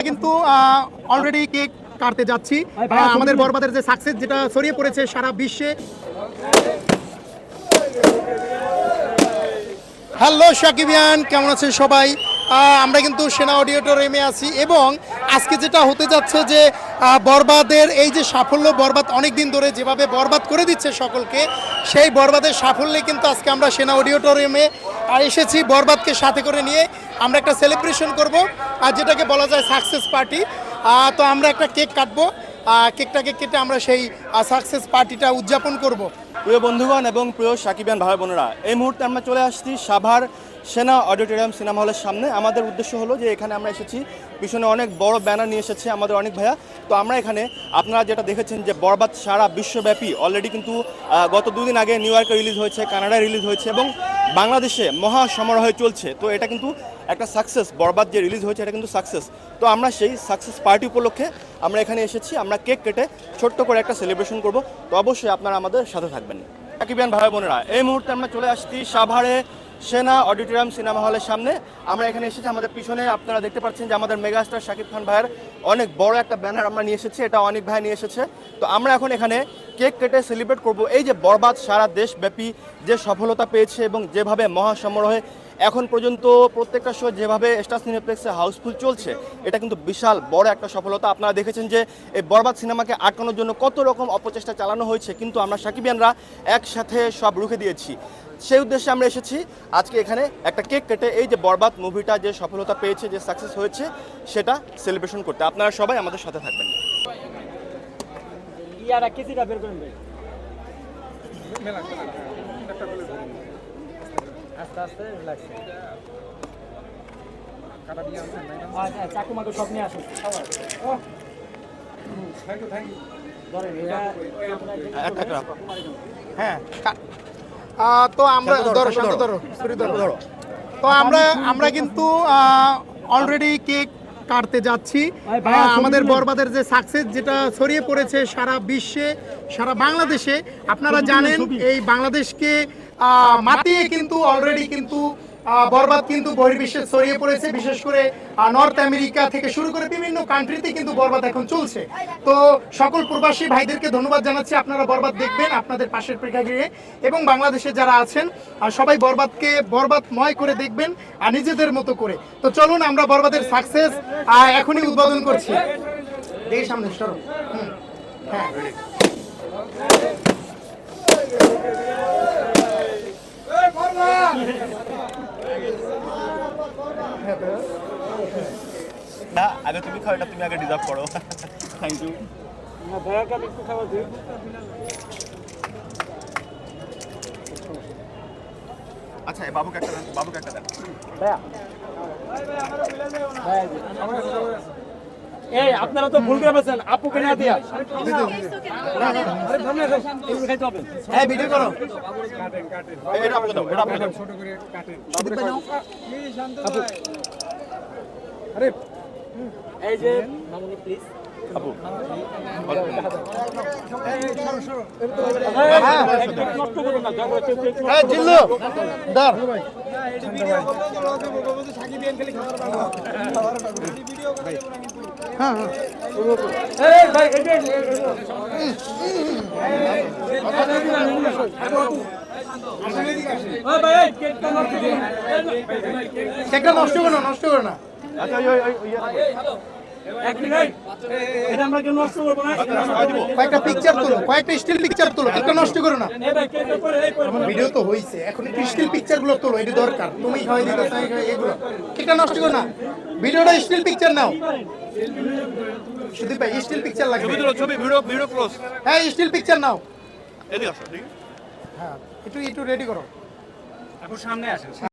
কিন্তু already cake কাটতে যাচ্ছি। আমাদের বরবাদের যে সাকসেস যেটা ছড়িয়ে পড়েছে সারা বিশ্বে। হ্যালো সাকিবিয়ান কেমন আছেন সবাই? আহ, আমরা কিন্তু সেনা অডিটোরিয়ামে আছি এবং আজকে যেটা হতে যাচ্ছে যে বরবাদের এই যে সাফল্য বরবাদ অনেক দিন ধরে যেভাবে বরবাদ করে দিচ্ছে সকলকে, সেই বরবাদের সাফল্যে কিন্তু আজকে আমরা সেনা অডিটোরিয়ামে এসেছি বরবাদকে সাথে করে নিয়ে। আমরা একটা সেলিব্রেশন করব, আর যেটাকে বলা যায় সাকসেস পার্টি তো আমরা একটা কেক কাটবো কেকটাকে কেটে আমরা সেই সাকসেস পার্টিটা উদযাপন করব। প্রিয় বন্ধুগণ এবং প্রিয় সাকিবান ভাই বোনেরা, এই মুহূর্তে আমরা চলে আসছি সাভার সেনা অডিটোরিয়াম সিনেমা হলের সামনে। আমাদের উদ্দেশ্য হলো যে এখানে আমরা এসেছি। পিছনে অনেক বড় ব্যানার নিয়ে এসেছে আমাদের অনেক ভাইয়া। তো আমরা এখানে, আপনারা যেটা দেখেছেন যে বরবাদ সারা বিশ্বব্যাপী অলরেডি কিন্তু গত দুদিন আগে নিউ ইয়র্কে রিলিজ হয়েছে, কানাডায় রিলিজ হয়েছে এবং বাংলাদেশে মহা সমারোহে চলছে। তো এটা কিন্তু একটা সাকসেস বরবাদ যে রিলিজ হয়েছে এটা কিন্তু সাকসেস তো আমরা সেই সাকসেস পার্টি উপলক্ষে আমরা এখানে এসেছি। আমরা কেক কেটে ছোট্ট করে একটা সেলিব্রেশন করব। তো অবশ্যই আপনারা আমাদের সাথে থাকবেন। সাকিবিয়ান ভাই বোনেরা, এই মুহূর্তে আমরা চলে আসছি সাভারে। সেনা অডিটোরিয়াম সিনেমা হলের সামনে আমরা এখানে এসেছি। আমাদের পিছনে আপনারা দেখতে পাচ্ছেন যে আমাদের মেগাস্টার শাকিব খান ভাইয়ের অনেক বড় একটা ব্যানার আমরা নিয়ে এসেছি, এটা অনেক ভাই নিয়ে এসেছে। তো আমরা এখন এখানে কেক কেটে সেলিব্রেট করব। এই যে বরবাদ সারা দেশব্যাপী যে সফলতা পেয়েছে এবং যেভাবে মহাসমারোহে এখন পর্যন্ত প্রত্যেকটা শো যেভাবে স্টার সিনেপ্লেক্সে হাউসফুল চলছে, এটা কিন্তু বিশাল বড় একটা সফলতা। আপনারা দেখেছেন যে এই বরবাদ সিনেমাকে আটকানোর জন্য কত রকম অপচেষ্টা চালানো হয়েছে, কিন্তু আমরা সাকিবিয়ানরা একসাথে সব রুখে দিয়েছি। সেই উদ্দেশ্যে আমরা এসেছি আজকে এখানে একটা কেক কেটে, এই যে বরবাদ মুভিটা যে সফলতা পেয়েছে, যে সাকসেস হয়েছে, সেটা সেলিব্রেশন করতে। আপনারা সবাই আমাদের সাথে থাকবেন। ইয়ারা কেজিটা বের করেন ভাই। আস্তে আস্তে রিল্যাক্স আচ্ছা চাকু মাকু সব নিয়ে আসুন। ধরেন এটা একটা একটা রাখো। হ্যাঁ তো আমরা ধরো, ধরো শান্ত শান্ত ধরো। ধরো। তো আমরা আমরা কিন্তু অলরেডি কেক কাটতে যাচ্ছি। আমাদের বরবাদের যে সাকসেস যেটা ছড়িয়ে পড়েছে সারা বিশ্বে সারা বাংলাদেশে আপনারা জানেন এই বাংলাদেশকে মাতিয়ে কিন্তু অলরেডি কিন্তু বরবাদ কিন্তু বহির্বিশ্বে ছড়িয়ে পড়েছে। বিশেষ করে নর্থ আমেরিকা থেকে শুরু করে বিভিন্ন কান্ট্রিতে কিন্তু বরবাদ এখন চলছে। তো সকল প্রবাসী ভাইদেরকে ধন্যবাদ জানাচ্ছি। আপনারা বরবাদ দেখবেন আপনাদের পাশের প্রেক্ষাগৃহে। এবং বাংলাদেশে যারা আছেন সবাই বরবাদকে বরবাদময় করে দেখবেন আর নিজেদের মতো করে। তো চলুন আমরা বরবাদের সাকসেস এখনই উদ্বোধন করছি। দেখি সামনে সরো। হুম, হ্যাঁ। না আগে তুমি খাও এটা তুমি আগে ডিজার্ভ করো। থ্যাংক ইউ না আমি একটু দিই। আচ্ছা এই বাবুকে একটা দেন বাবুকে একটা দেন। ভাইয়া। ভাইয়া জি। এই আপনারা তো ভুল করে ফেলছেন আপুকে না দিয়া হ্যাঁ ভিডিও করো এটা দাও এটা দাও আপু হ্যাঁ জিল্লু হ্যাঁ হ্যাঁ কেকটা নষ্ট করো নষ্ট করো না আচ্ছা কয়েকটা পিকচার তোলো কয়েকটা স্টিল পিকচার তোলো নষ্ট করো না। ভিডিও তো হইছে এখন একটু স্টিল পিকচারগুলো তোলো এটা দরকার। তুমি খাওয়াই দিতে এগুলো। কেকটা নষ্ট করো না। ভিডিওটা স্টিল পিকচার নাও। সুদীপ ভাই স্টিল পিকচার লাগবে। ছবি তুলো ছবি ভিডিও ভিডিও ক্লোজ হ্যাঁ স্টিল পিকচার নাও। এদিকে আসো হ্যাঁ একটু একটু রেডি করো। এখন সামনে আসেন।